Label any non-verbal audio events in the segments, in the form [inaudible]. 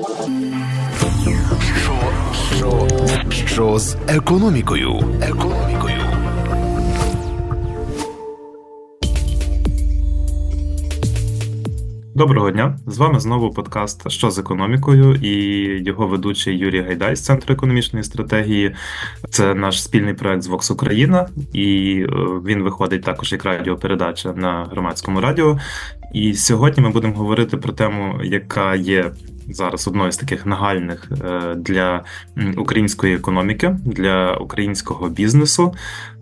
Що, що, що з економікою? Економікою. Доброго дня! З вами знову подкаст Що з економікою і його ведучий Юрій Гайдай з Центру економічної стратегії. Це наш спільний проект з Vox Україна, і е, він виходить також як радіопередача на громадському радіо. І сьогодні ми будемо говорити про тему, яка є зараз одною з таких нагальних е, для української економіки, для українського бізнесу,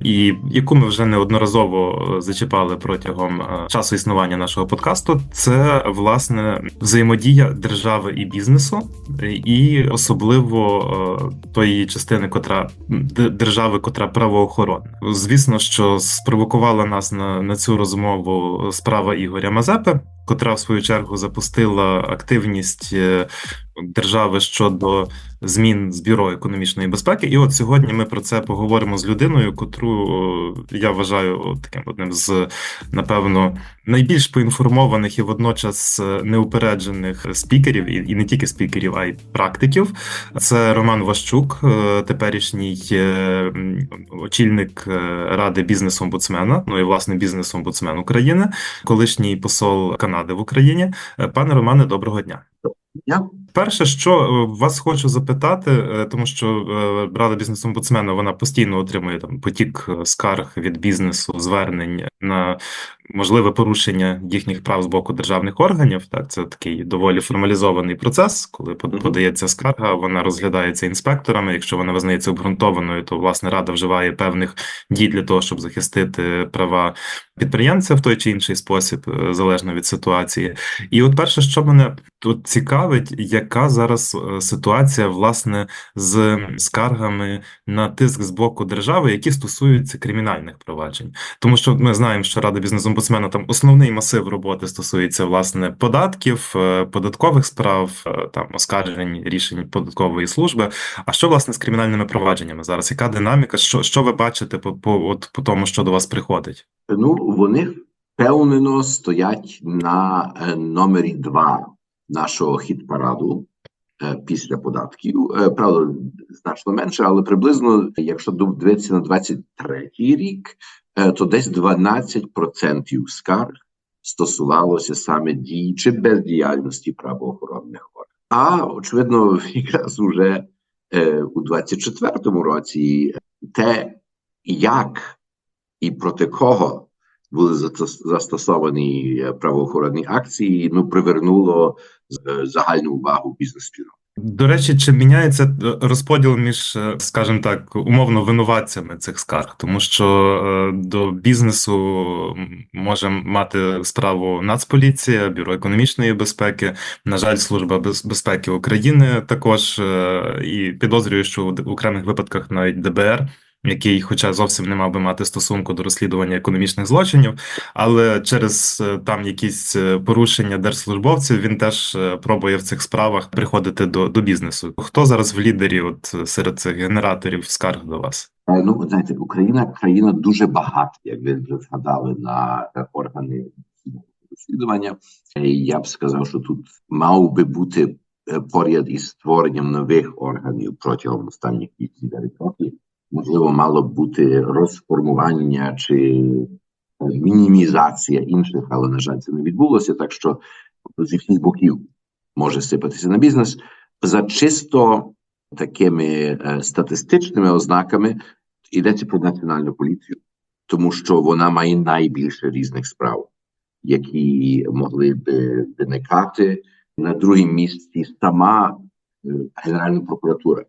і яку ми вже неодноразово е, зачіпали протягом е, часу існування нашого подкасту. Це власне взаємодія держави і бізнесу, і особливо тої частини, котра держави, котра правоохоронна. Звісно, що спровокувала нас на, на цю розмову справа Ігоря Мазепи котра в свою чергу запустила активність е, держави щодо змін з бюро економічної безпеки. І от сьогодні ми про це поговоримо з людиною, котру я вважаю таким одним з напевно найбільш поінформованих і водночас неупереджених спікерів, і не тільки спікерів, а й практиків. Це Роман Ващук, е, теперішній е, очільник ради бізнес-омбудсмена, ну і власне бізнес-омбудсмен України, колишній посол Канади в Україні. Пане Романе, доброго дня. Я перше, що е, вас хочу запитати, е, тому що е, рада бізнес-омбудсмена вона постійно отримує там потік скарг від бізнесу, звернень на можливе порушення їхніх прав з боку державних органів. Так, це такий доволі формалізований процес, коли подається скарга, вона розглядається інспекторами. Якщо вона визнається обґрунтованою, то власне рада вживає певних дій для того, щоб захистити права підприємця в той чи інший спосіб, залежно від ситуації. І от перше, що мене тут цікавить, яка зараз е, ситуація власне з скаргами на тиск з боку держави, які стосуються кримінальних проваджень, тому що ми знаємо, що рада бізнес-омбудсмена там основний масив роботи стосується власне податків, е, податкових справ, е, там оскаржень рішень податкової служби. А що власне з кримінальними провадженнями зараз? Яка динаміка? Що що ви бачите по по от по тому, що до вас приходить? Ну вони впевнено стоять на номері два нашого хіт параду е, після податків. Е, правда, значно менше, але приблизно, якщо дивитися на 23-й рік, е, то десь 12% скарг стосувалося саме дій чи бездіяльності правоохоронних органів. А очевидно, [laughs] якраз уже у 24-му році те, як і проти кого були застосовані правоохоронні акції, ну привернуло Е, загальну увагу бізнес-спільноти. До речі, чи міняється е, розподіл між, е, скажімо так, умовно винуватцями цих скарг, тому що до бізнесу може мати справу Нацполіція, бюро економічної безпеки, на жаль, служба безпеки України також і підозрюю, що в окремих випадках навіть ДБР який, хоча зовсім не мав би мати стосунку до розслідування економічних злочинів, але через е, там якісь е, порушення держслужбовців він теж е, пробує в цих справах приходити до до бізнесу. Хто зараз в лідері, от серед цих генераторів скарг до вас? Ну знаєте, Україна країна дуже багата, як ви вже згадали на органи розслідування. Я б сказав, що тут мав би бути поряд із створенням нових органів протягом останніх 8 років можливо, мало б бути розформування чи мінімізація інших, але на жаль, це не відбулося. Так що зі всіх боків може сипатися на бізнес за чисто такими е, статистичними ознаками йдеться про національну поліцію, тому що вона має найбільше різних справ, які могли би виникати на другому місці сама е, Генеральна прокуратура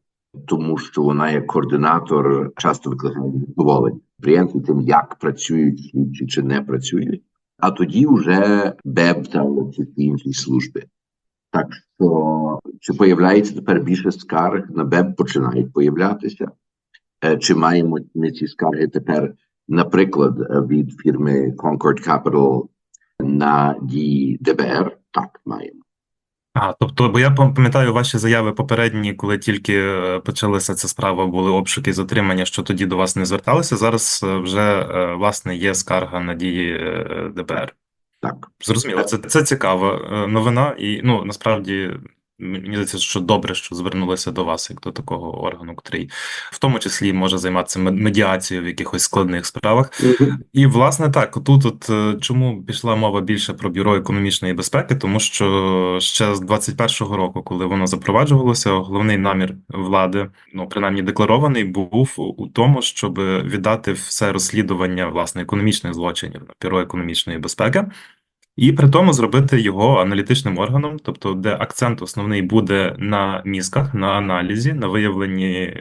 тому що вона як координатор часто викликає задоволення підприємців тим, як працюють чи, чи не працюють. А тоді вже БЕБ та ці інші служби. Так що чи появляється тепер більше скарг на БЕБ починають появлятися? Е, чи маємо ми ці скарги тепер, наприклад, від фірми Concord Capital на дії ДБР? Так, маємо. А, тобто, бо я пам'ятаю ваші заяви попередні, коли тільки е, почалася ця справа, були обшуки і затримання, що тоді до вас не зверталися. Зараз е, вже е, власне є скарга на дії ДБР. Так, зрозуміло. Це це цікава новина, і ну насправді мені здається, що добре, що звернулися до вас як до такого органу, який в тому числі може займатися медіацією в якихось складних справах. І власне так, тут от е, чому пішла мова більше про бюро економічної безпеки, тому що ще з 21-го року, коли воно запроваджувалося, головний намір влади, ну принаймні декларований, був у тому, щоб віддати все розслідування власне економічних злочинів на бюро економічної безпеки. І при тому зробити його аналітичним органом, тобто, де акцент основний буде на мізках, на аналізі, на виявленні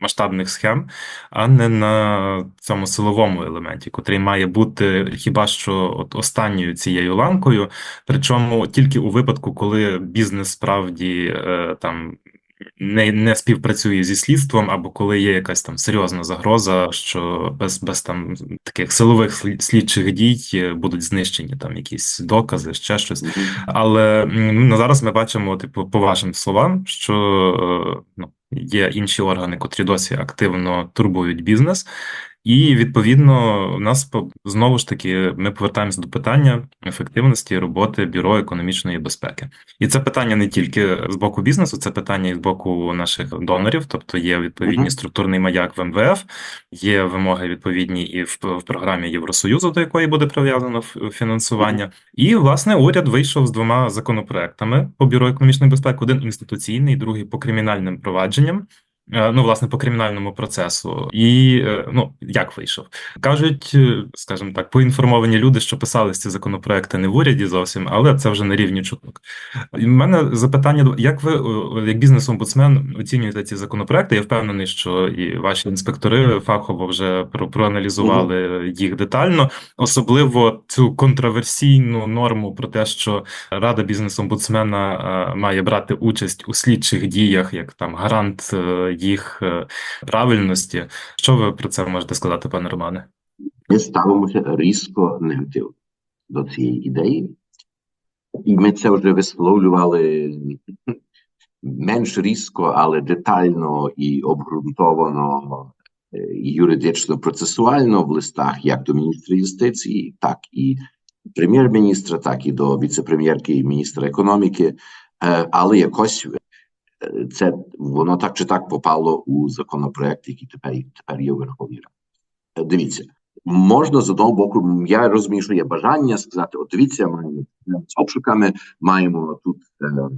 масштабних схем, а не на цьому силовому елементі, котрий має бути хіба що от останньою цією ланкою, причому тільки у випадку, коли бізнес справді е, там не не співпрацює зі слідством, або коли є якась там серйозна загроза, що без без там таких силових слідчих дій будуть знищені там якісь докази, ще щось. Але на зараз ми бачимо, типу, по вашим словам, що е, ну. Є інші органи, котрі досі активно турбують бізнес, і відповідно у нас знову ж таки ми повертаємося до питання ефективності роботи бюро економічної безпеки, і це питання не тільки з боку бізнесу, це питання і з боку наших донорів, тобто є відповідний структурний маяк в МВФ, є вимоги відповідні і в, в програмі Євросоюзу, до якої буде прив'язано фінансування. І власне уряд вийшов з двома законопроектами по бюро економічної безпеки: один інституційний, другий по кримінальним провадженням. Е, ну, власне, по кримінальному процесу, і е, ну як вийшов, кажуть, е, скажімо так, поінформовані люди, що писали ці законопроекти не в уряді зовсім, але це вже на рівні чуток. У мене запитання: як ви, як бізнес-омбудсмен, оцінюєте ці законопроекти? Я впевнений, що і ваші інспектори фахово вже проаналізували їх детально, особливо цю контроверсійну норму про те, що рада бізнес-омбудсмена має брати участь у слідчих діях, як там гарант їх е, правильності. Що ви про це можете сказати, пане Романе? Ми ставимося різко негативно до цієї ідеї, і ми це вже висловлювали менш різко, але детально і обґрунтовано е, і юридично процесуально в листах як до міністра юстиції, так і прем'єр-міністра, так і до віце-прем'єрки і міністра економіки. Е, але якось це воно так чи так попало у законопроект, який тепер тепер є у Верховній Раді. Дивіться, можна з одного боку, я розумію, що є бажання сказати: от дивіться, маємо з обшуками, маємо тут е,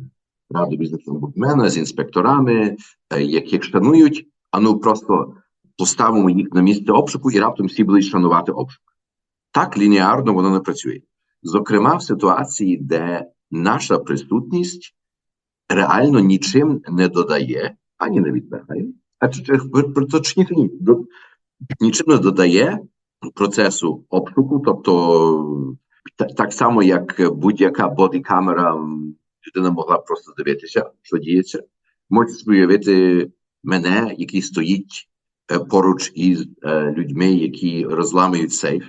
раду бізнесу омбудсмена з інспекторами, е, яких шанують, а ну просто поставимо їх на місце обшуку, і раптом всі будуть шанувати обшук. Так лініарно воно не працює. Зокрема, в ситуації, де наша присутність реально нічим не додає, ані не відбирає, а точніше ні, нічим не додає процесу обшуку, тобто так само, як будь-яка бодікамера, людина могла просто дивитися, що діється. Можете уявити мене, який стоїть е, поруч із е, людьми, які розламують сейф,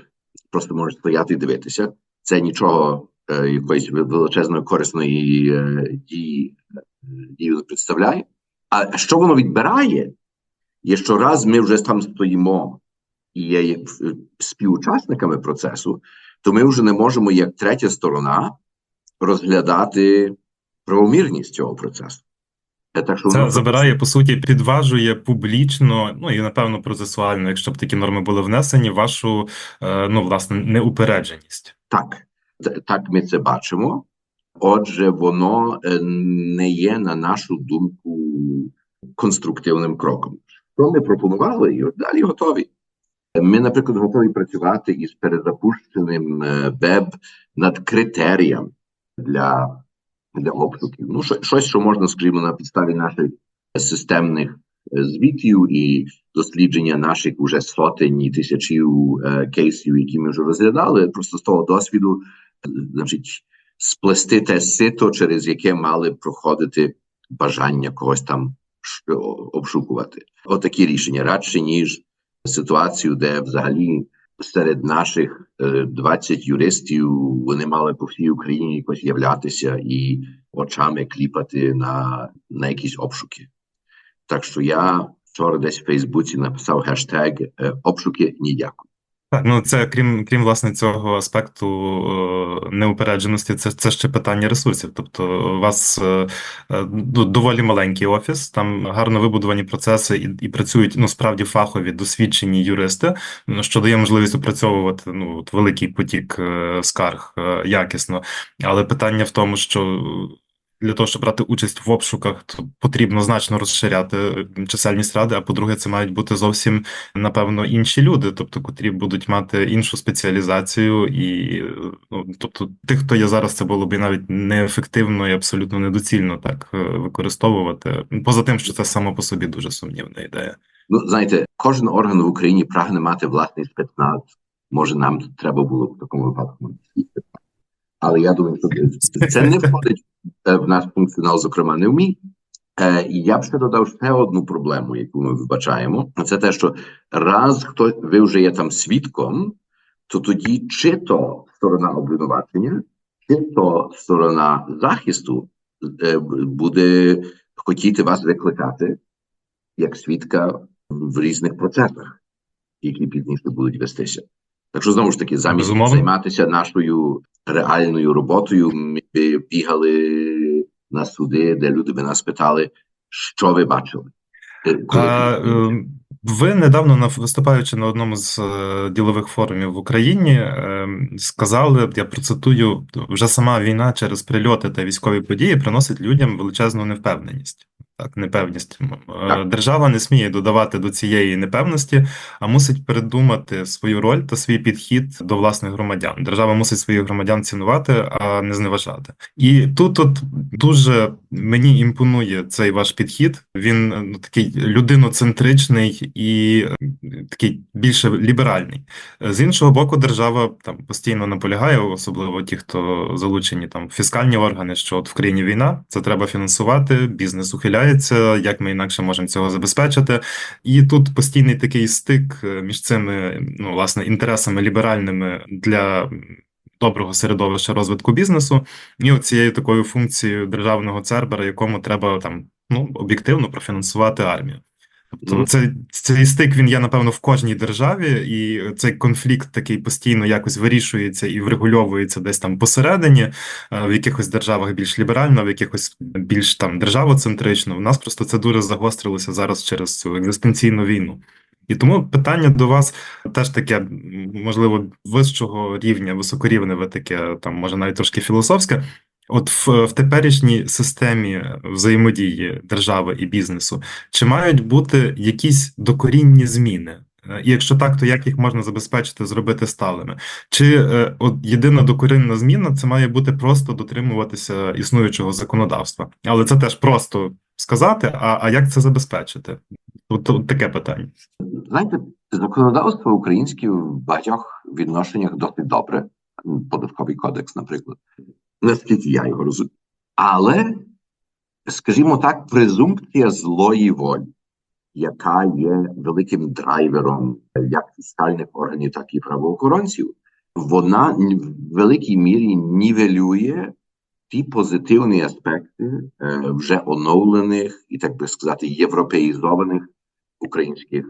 просто може стояти і дивитися. Це нічого якоїсь величезної корисної е, дії представляє. А що воно відбирає? Є що раз ми вже там стоїмо і є співучасниками процесу, то ми вже не можемо, як третя сторона, розглядати правомірність цього процесу. Е, так, що Це забирає, по суті, підважує публічно, ну і напевно процесуально, якщо б такі норми були внесені, вашу ну, власне, неупередженість. Так так ми це бачимо. Отже, воно е, не є, на нашу думку, конструктивним кроком. Що ми пропонували, і далі готові. Ми, наприклад, готові працювати із перезапущеним веб над критерієм для для обшуків. Ну, щось, що можна, скажімо, на підставі наших системних е, звітів і дослідження наших уже сотень і тисячів е, кейсів, які ми вже розглядали, просто з того досвіду значить, сплести те сито, через яке мали проходити бажання когось там обшукувати. Отакі рішення радше, ніж ситуацію, де взагалі серед наших 20 е, юристів вони мали по всій Україні якось являтися і очами кліпати на, на якісь обшуки. Так що я вчора десь в Фейсбуці написав хештег е, обшуки ні дякую. Так, ну це крім крім власне цього аспекту е, неупередженості, це це ще питання ресурсів. Тобто, у вас е, е, ну, доволі маленький офіс, там гарно вибудовані процеси і і працюють ну справді фахові досвідчені юристи, ну, що дає можливість опрацьовувати ну от великий потік е, скарг е, якісно. Але питання в тому, що для того, щоб брати участь в обшуках, то потрібно значно розширяти е, чисельність ради. А по-друге, це мають бути зовсім напевно інші люди, тобто котрі будуть мати іншу спеціалізацію, і ну тобто, тих, хто є зараз, це було б навіть неефективно і абсолютно недоцільно так е, використовувати. Поза тим, що це само по собі дуже сумнівна ідея. Ну, знаєте, кожен орган в Україні прагне мати власний спецназ. Може, нам треба було в такому випадку. Але я думаю, що це не входить Е, в наш функціонал, зокрема, не вмій. Е, і я б ще додав ще одну проблему, яку ми вбачаємо. Це те, що раз хто ви вже є там свідком, то тоді чи то сторона обвинувачення, чи то сторона захисту е, буде хотіти вас викликати як свідка в різних процесах, які пізніше будуть вестися. Так що знову ж таки, замість Безумовно. займатися нашою реальною роботою, ми бігали на суди, де люди би нас питали, що ви бачили. Е, А, ви- е, недавно виступаючи на одному з е, ділових форумів в Україні, е, сказали, я процитую, вже сама війна через прильоти та військові події приносить людям величезну невпевненість. Так, непевність. Е, Так. Держава не сміє додавати до цієї непевності, а мусить передумати свою роль та свій підхід до власних громадян. Держава мусить своїх громадян цінувати, а не зневажати. І тут от дуже мені імпонує цей ваш підхід. Він е, ну, такий людиноцентричний і такий більше ліберальний. З іншого боку, держава там постійно наполягає, особливо ті, хто залучені там фіскальні органи, що от в країні війна, це треба фінансувати, бізнес ухиляється, як ми інакше можемо цього забезпечити. І тут постійний такий стик е, між цими ну, власне інтересами ліберальними для доброго середовища розвитку бізнесу, і оцією цією такою функцією державного цербера, якому треба там ну об'єктивно профінансувати армію. Тобто Ну. це, цей стик він є, напевно, в кожній державі, і цей конфлікт такий постійно якось вирішується і врегульовується десь там посередині, е, в якихось державах більш ліберально, в якихось більш там державоцентрично. У нас просто це дуже загострилося зараз через цю екзистенційну війну. І тому питання до вас теж таке, можливо, вищого рівня, високорівневе таке, там може навіть трошки філософське. От в, в теперішній системі взаємодії держави і бізнесу, чи мають бути якісь докорінні зміни? Е, І якщо так, то як їх можна забезпечити, зробити сталими? Чи е, от єдина докорінна зміна це має бути просто дотримуватися існуючого законодавства? Але це теж просто сказати, а, а як це забезпечити? От, от таке питання. Знаєте, законодавство українське в багатьох відношеннях досить добре. Податковий кодекс, наприклад, наскільки я його розумію. Але, скажімо так, презумпція злої волі, яка є великим драйвером як фіскальних органів, так і правоохоронців, вона в великій мірі нівелює ті позитивні аспекти е, вже оновлених і, так би сказати, європеїзованих українських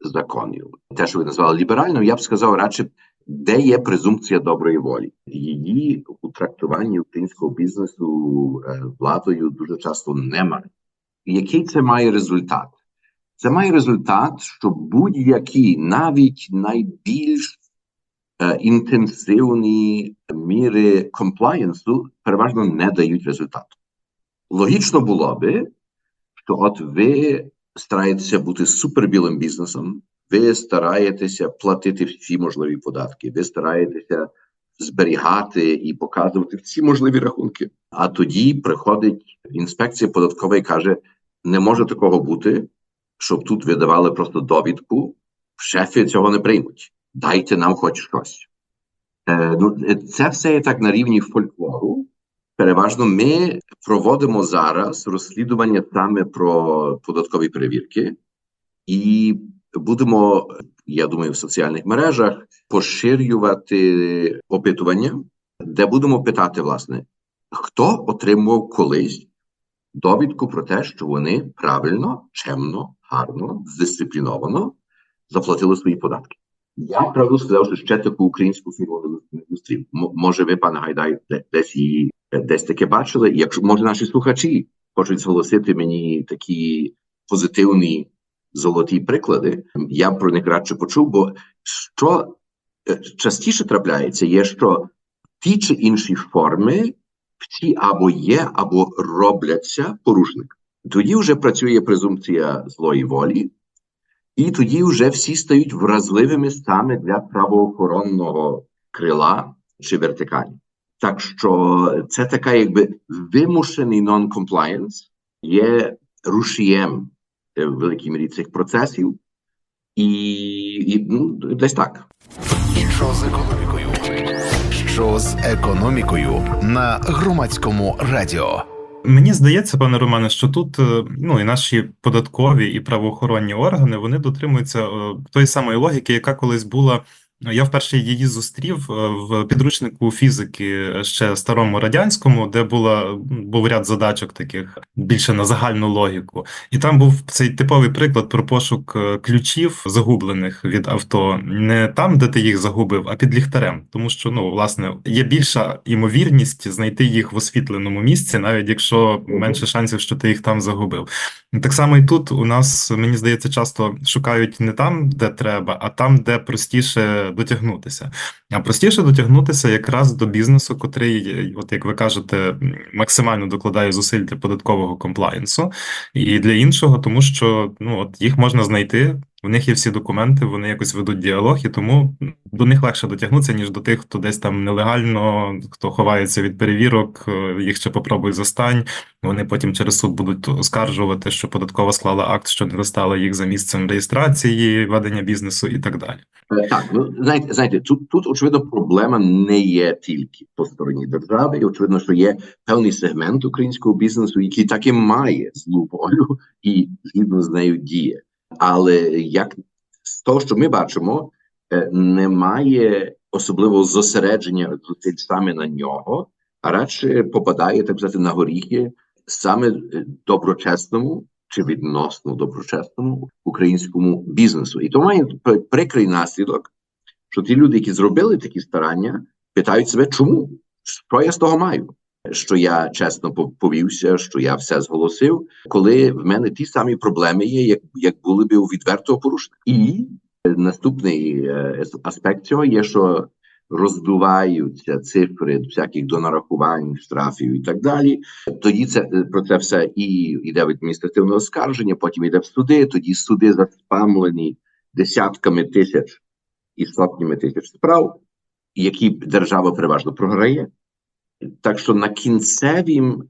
законів. Те, що ви назвали ліберальним, я б сказав радше, де є презумпція доброї волі. Її у трактуванні українського бізнесу е, владою дуже часто немає. Який це має результат? Це має результат, що будь-які навіть найбільш е, інтенсивні міри комплаєнсу переважно не дають результату. Логічно було би, що от ви стараєтеся бути супербілим бізнесом, ви стараєтеся платити всі можливі податки, ви стараєтеся зберігати і показувати всі можливі рахунки. А тоді приходить інспекція податкова і каже: не може такого бути, щоб тут видавали просто довідку, шефи цього не приймуть. Дайте нам хоч щось. Е, ну, е, це все є так на рівні фольклору. Переважно ми проводимо зараз розслідування саме про податкові перевірки, і будемо, я думаю, в соціальних мережах поширювати опитування, де будемо питати, власне, хто отримував колись довідку про те, що вони правильно, чемно, гарно, здисципліновано заплатили свої податки. Я правду сказав, що ще таку українську фірму не зустрів. Може, ви, пане Гайдай, десь її десь таке бачили? Якщо може наші слухачі хочуть зголосити мені такі позитивні золоті приклади, я про них радше почув, бо що е, частіше трапляється, є, що ті чи інші форми всі або є, або робляться порушник. Тоді вже працює презумпція злої волі, і тоді вже всі стають вразливими саме для правоохоронного крила чи вертикалі. Так що це така, якби вимушений non-compliance є рушієм в великій мірі цих процесів, і, і ну, десь так. Що з економікою? Що з економікою на громадському радіо? Мені здається, пане Романе, що тут е, ну і наші податкові і правоохоронні органи вони дотримуються е, тої самої логіки, яка колись була. Я вперше її зустрів е, в підручнику фізики ще старому радянському, де була був ряд задачок таких більше на загальну логіку, і там був цей типовий приклад про пошук е, ключів загублених від авто, не там, де ти їх загубив, а під ліхтарем. Тому що ну власне є більша ймовірність знайти їх в освітленому місці, навіть якщо менше шансів, що ти їх там загубив. Так само і тут у нас, мені здається, часто шукають не там, де треба, а там, де простіше дотягнутися. А простіше дотягнутися якраз до бізнесу, котрий, от як ви кажете, максимально докладає зусиль для податкового комплаєнсу, і для іншого, тому що ну от їх можна знайти. В них є всі документи, вони якось ведуть діалог, і тому до них легше дотягнутися, ніж до тих, хто десь там нелегально, хто ховається від перевірок, е, їх ще попробуй застань. Вони потім через суд будуть оскаржувати, що податкова склала акт, що не достала їх за місцем реєстрації, ведення бізнесу і так далі. Е, Так, ну знаєте, знаєте, тут, тут очевидно проблема не є тільки по стороні держави, і очевидно, що є певний сегмент українського бізнесу, який таки має злу волю і згідно з нею діє. Але як з того, що ми бачимо, е, немає особливого зосередження саме на нього, а радше попадає так сказати на горіхи саме е, доброчесному чи відносно доброчесному українському бізнесу. І то має прикрий наслідок, що ті люди, які зробили такі старання, питають себе, чому? Що я з того маю? Що я чесно пов- повівся, що я все зголосив, коли в мене ті самі проблеми є, як, як були б у відвертого порушника. І наступний е, аспект цього є, що роздуваються цифри всяких донарахувань, штрафів і так далі. Тоді це е, про це все і йде в адміністративне оскарження, потім йде в суди. Тоді суди заспамлені десятками тисяч і сотнями тисяч справ, які держава переважно програє. Так що на кінцевім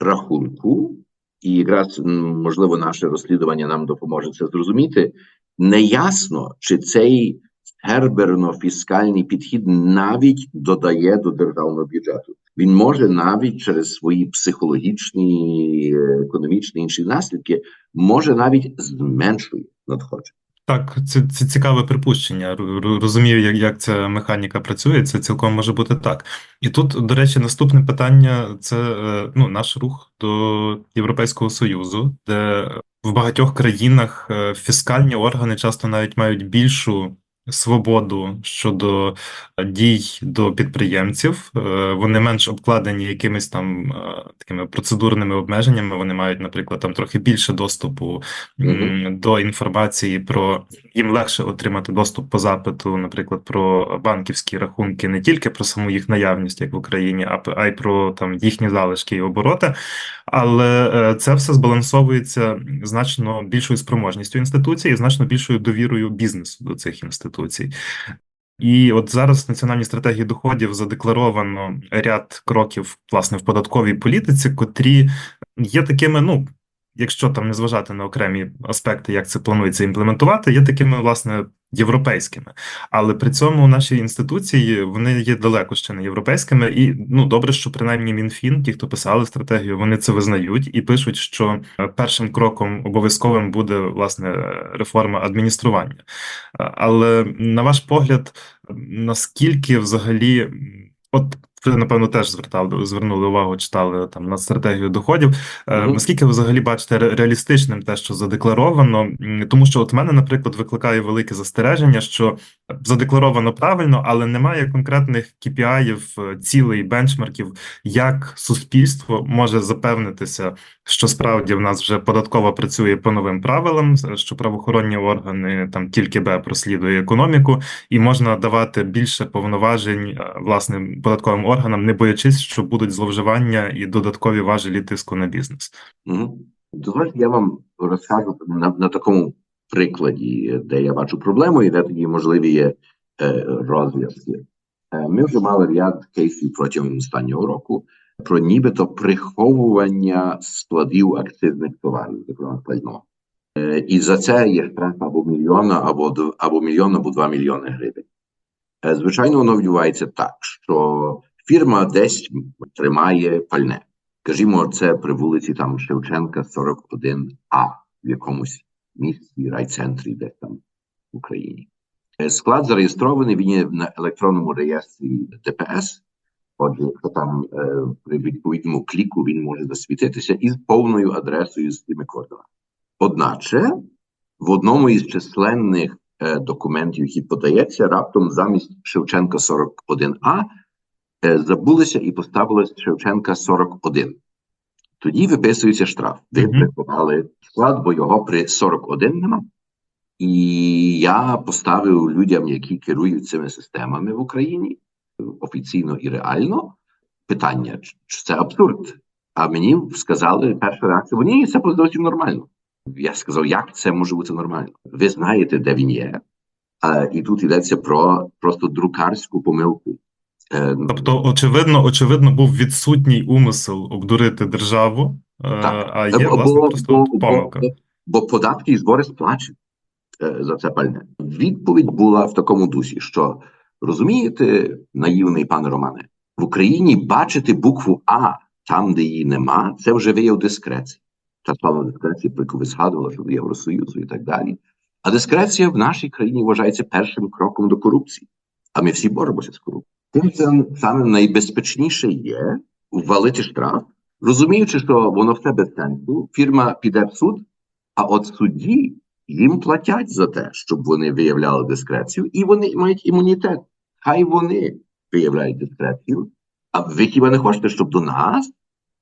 рахунку, і якраз можливо наше розслідування нам допоможе це зрозуміти, неясно, чи цей герберно-фіскальний підхід навіть додає до державного бюджету. Він може навіть через свої психологічні, економічні інші наслідки, може навіть зменшує надходження. Так, це, це цікаве припущення. Розумію, як, як ця механіка працює. Це цілком може бути так. І тут, до речі, наступне питання це е, ну, наш рух до Європейського Союзу, де в багатьох країнах е, фіскальні органи часто навіть мають більшу свободу щодо е, дій до підприємців. Е, Вони менш обкладені якимись там е, такими процедурними обмеженнями. Вони мають, наприклад, там трохи більше доступу м, до інформації про їм легше отримати доступ по запиту, наприклад, про банківські рахунки, не тільки про саму їх наявність, як в Україні, а, й про там їхні залишки і обороти. Але це все збалансовується значно більшою спроможністю інституцій і значно більшою довірою бізнесу до цих інституцій. І от зараз в національній стратегії доходів задекларовано ряд кроків власне в податковій політиці, котрі є такими, ну. Якщо там не зважати на окремі аспекти, як це планується імплементувати, є такими власне європейськими. Але при цьому наші інституції вони є далеко ще не європейськими, і ну добре, що принаймні МінФін, ті, хто писали стратегію, вони це визнають і пишуть, що е, першим кроком обов'язковим буде власне реформа адміністрування. Але на ваш погляд, наскільки взагалі, от ви, напевно, теж звертали, звернули увагу, читали там на стратегію доходів. Е, Мгм. Наскільки ви взагалі бачите реалістичним те, що задекларовано? Тому що от мене, наприклад, викликає велике застереження, що задекларовано правильно, але немає конкретних KPI-ів, е, цілей, бенчмарків, як суспільство може запевнитися, що справді в нас вже податкова працює по новим правилам, що правоохоронні органи там тільки Б прослідує економіку, і можна давати більше повноважень е, власне податковим органам, не боячись, що будуть зловживання і додаткові важелі тиску на бізнес. Угу. Дозвольте, я вам розкажу на, на такому прикладі, де я бачу проблему, і де тоді можливі є е, розв'язки. Е, ми вже мали ряд кейсів протягом останнього року про нібито приховування складів акцизних товарів, зокрема пального. Е, і за це є штраф або мільйона, або, або мільйон, або два мільйони гривень. Е, звичайно, воно відбувається так, що фірма десь тримає пальне. Скажімо, це при вулиці там Шевченка 41А в якомусь місті, райцентрі, десь там в Україні. Е, Склад зареєстрований, він є на електронному реєстрі ДПС. Отже, якщо там е, при відповідному кліку він може засвітитися із повною адресою з тими координатами. Одначе, в одному із численних е, документів, які подається, раптом замість Шевченка 41А е, забулися і поставили Шевченка 41. Тоді виписується штраф. Ви Мгм. приховали склад, бо його при 41 нема. І я поставив людям, які керують цими системами в Україні, офіційно і реально, питання: чи це абсурд? А мені сказали перша реакція: ні, це зовсім нормально. Я сказав, як це може бути нормально? Ви знаєте, де він є. А, і тут йдеться про просто друкарську помилку. Е, Тобто, очевидно, очевидно, був відсутній умисел обдурити державу, е, Так. а є власне просто бо, помилка. бо, бо податки і збори сплачені е, за це пальне. Відповідь була в такому дусі, що розумієте, наївний пане Романе, в Україні бачити букву А там, де її нема, це вже вияв дискреції. Та слава дискреції, про яку ви згадували, що до Євросоюзу і так далі. А дискреція в нашій країні вважається першим кроком до корупції. А ми всі боремося з корупцією. Тим саме найбезпечніше є ввалити штраф, розуміючи, що воно все без сенсу, фірма піде в суд, а от судді їм платять за те, щоб вони виявляли дискрецію, і вони мають імунітет. Хай вони виявляють дискрецію. А ви хіба не хочете, щоб до нас,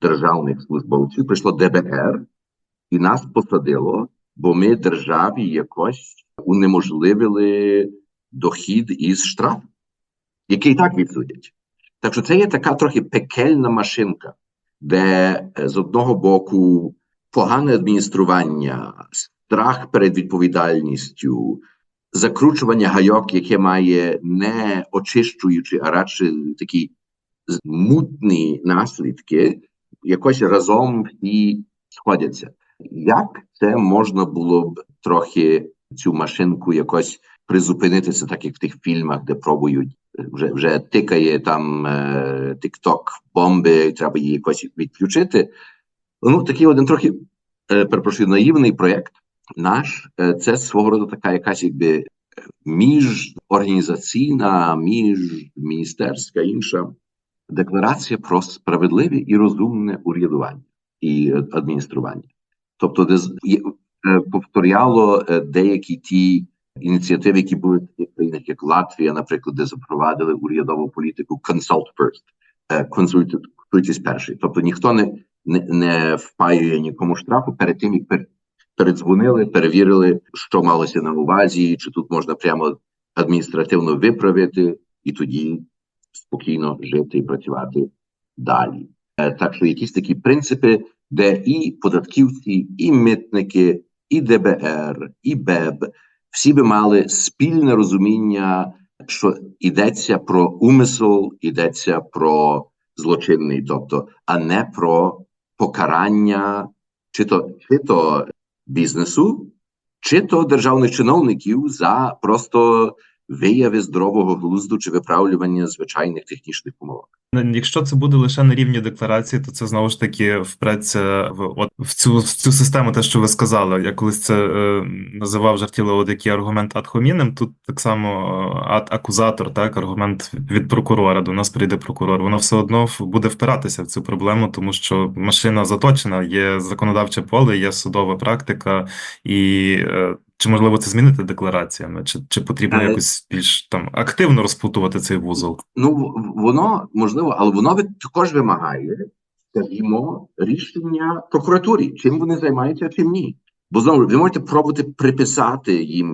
державних службовців, прийшло ДБР і нас посадило, бо ми державі якось унеможливили дохід із штрафу, який і так відсудять. Так що це є така трохи пекельна машинка, де е, з одного боку погане адміністрування, страх перед відповідальністю, закручування гайок, яке має не очищуючи, а радше такі мутні наслідки, якось разом всі сходяться. Як це можна було б трохи цю машинку якось призупинитися, так як в тих фільмах, де пробують е, вже вже тикає там е, тік-ток бомби, треба її якось відключити. Ну, такий один трохи е, перепрошую, наївний проєкт наш. Е, це свого роду така якась якби е, міжорганізаційна, міжміністерська інша декларація про справедливе і розумне урядування і е, адміністрування. Тобто, де повторяло деякі ті ініціативи, які були в таких країнах, як Латвія, наприклад, де запровадили урядову політику consult first, е, консультуйтесь перший. Тобто ніхто не, не, не впаює нікому штрафу перед тим, як пер, передзвонили, перевірили, що малося на увазі, чи тут можна прямо адміністративно виправити, і тоді спокійно жити і працювати далі. Е, Так що якісь такі принципи, де і податківці, і митники, і ДБР, і БЕБ всі би мали спільне розуміння, що йдеться про умисел, йдеться про злочинний, тобто, а не про покарання чи то, чи то бізнесу, чи то державних чиновників за просто вияви здорового глузду чи виправлювання звичайних технічних помилок. Якщо це буде лише на рівні декларації, то це знову ж таки впреться в от в цю в цю систему, те, що ви сказали. Я колись це е, називав жартіло от який аргумент ad hominem, Тут так само ад акузатор, так аргумент від прокурора. До нас прийде прокурор. Воно все одно буде впиратися в цю проблему, тому що машина заточена, є законодавче поле, є судова практика і. Е, чи можливо це змінити деклараціями, чи чи потрібно Е, якось більш там активно розплутувати цей вузол? Ну воно можливо, але воно також вимагає, скажімо, рішення прокуратурі, чим вони займаються, чим ні. Бо знову ви можете пробувати приписати їм,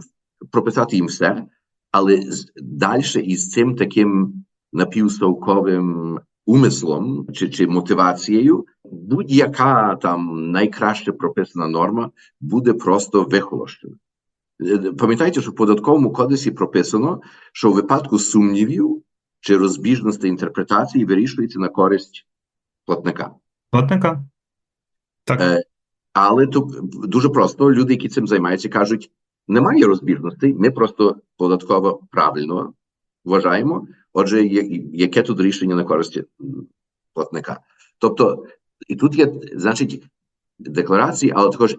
прописати їм все, але далі із цим таким напівсовковим умислом чи, чи мотивацією, будь-яка там найкраще прописана норма буде просто вихолощена. Е, Пам'ятайте, що в податковому кодексі прописано, що в випадку сумнівів чи розбіжностей інтерпретації вирішується на користь платника. Платника? Так. Е, Але то дуже просто люди, які цим займаються, кажуть: немає розбіжностей, ми просто податково правильно вважаємо. Отже, яке тут рішення на користь платника? Тобто, і тут є, значить, декларації, але також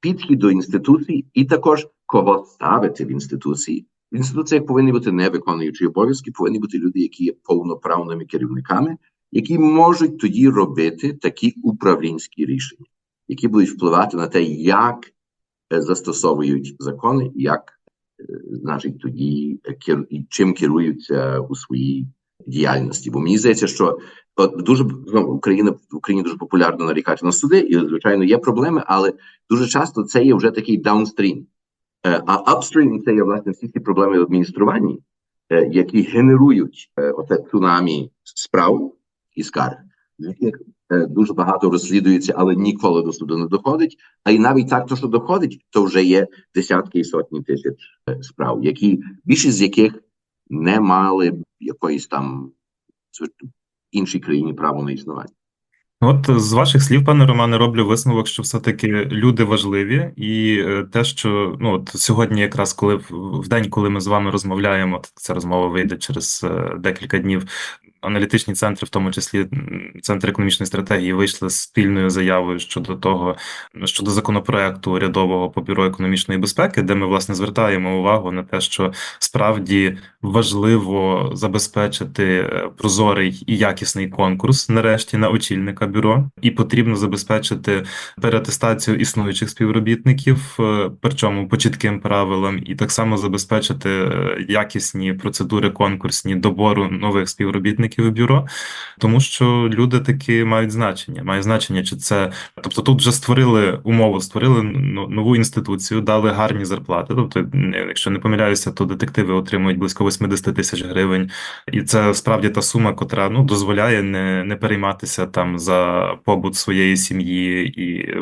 підхід до інституцій, і також кого ставити в інституції. В інституціях повинні бути не виконуючі обов'язки, повинні бути люди, які є повноправними керівниками, які можуть тоді робити такі управлінські рішення, які будуть впливати на те, як е, застосовують закони, як е, значить тоді чим керуються у своїй діяльності. Бо мені здається, що дуже знову Україна в Україні дуже популярно нарікати на суди, і звичайно є проблеми, але дуже часто це є вже такий даунстрім. Е, А апстрім це є власне всі ці проблеми в адмініструванні, е, які генерують е, оце цунамі справ і скарг, з яких дуже багато розслідується, але ніколи до суду не доходить. А й навіть так, то що доходить, то вже є десятки і сотні тисяч справ, які більшість з яких не мали якоїсь там іншій країні право на існування. От з ваших слів, пане Романе, роблю висновок, що все-таки люди важливі, і е, те, що ну от сьогодні, якраз коли в день, коли ми з вами розмовляємо, ця розмова вийде через е, декілька днів. Аналітичні центри, в тому числі центр економічної стратегії, вийшли з спільною заявою щодо того, щодо законопроекту урядового по бюро економічної безпеки, де ми власне звертаємо увагу на те, що справді важливо забезпечити е, прозорий і якісний конкурс, нарешті, на очільника бюро, і потрібно забезпечити переатестацію існуючих співробітників, е, причому по чітким правилам, і так само забезпечити е, якісні процедури конкурсні добору нових співробітників в бюро, тому що люди таки мають значення. Має значення, чи це тобто тут вже створили умову, створили ну, нову інституцію, дали гарні зарплати. Тобто, якщо не помиляюся, то детективи отримують близько 80 тисяч гривень, і це справді та сума, котра ну дозволяє не, не перейматися там за побут своєї сім'ї і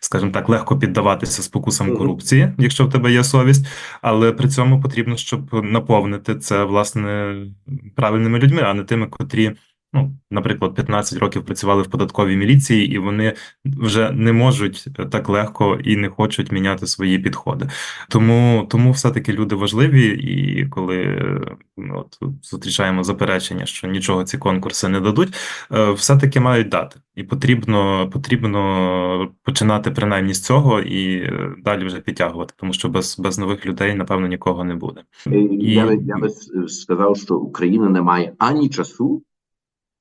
скажімо так, легко піддаватися спокусам корупції, якщо в тебе є совість, але при цьому потрібно, щоб наповнити це власне правильними людьми, а не тими, котрі. Ну, наприклад, 15 років працювали в податковій міліції, і вони вже не можуть так легко і не хочуть міняти свої підходи. Тому, тому все-таки люди важливі, і коли е, ну, от, зустрічаємо заперечення, що нічого ці конкурси не дадуть, е, все-таки мають дати. І потрібно, потрібно починати принаймні з цього і е, далі вже підтягувати, тому що без, без нових людей, напевно, нікого не буде. Е, І- Я, би- я би сказав, що Україна не має ані часу,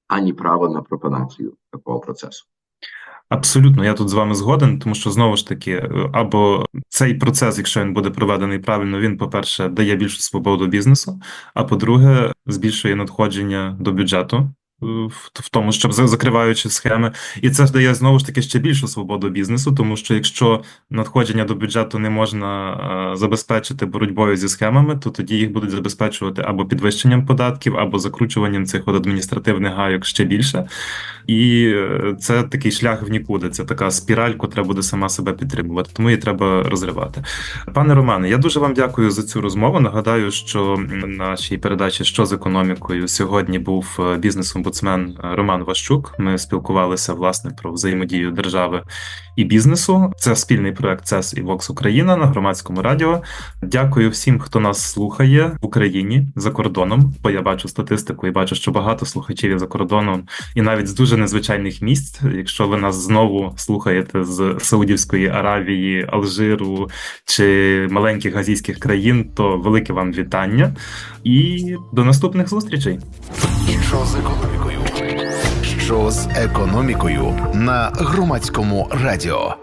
ані права на пропанацію такого процесу. Абсолютно, я тут з вами згоден, тому що знову ж таки, е, або цей процес, якщо він буде проведений правильно, він, по-перше, дає більшу свободу бізнесу, а по-друге, збільшує надходження до бюджету. В тому, щоб за- закриваючи схеми, і це ж дає знову ж таки ще більшу свободу бізнесу, тому що якщо надходження до бюджету не можна е, забезпечити боротьбою зі схемами, то тоді їх будуть забезпечувати або підвищенням податків, або закручуванням цих от адміністративних гайок ще більше. І е, це такий шлях в нікуди. Це така спіраль, котра буде сама себе підтримувати. Тому її треба розривати. Пане Романе, я дуже вам дякую за цю розмову. Нагадаю, що в нашій передачі що з економікою сьогодні був е, бізнес-омбудсмен омбудсмен Роман Ващук. Ми спілкувалися власне про взаємодію держави і бізнесу. Це спільний проект ЦЕС і Vox Україна на громадському радіо. Дякую всім, хто нас слухає в Україні за кордоном. Бо я бачу статистику і бачу, що багато слухачів за кордоном, і навіть з дуже незвичайних місць. Якщо ви нас знову слухаєте з Саудівської Аравії, Алжиру чи маленьких азійських країн, то велике вам вітання і до наступних зустрічей. Що з Що з економікою на громадському радіо?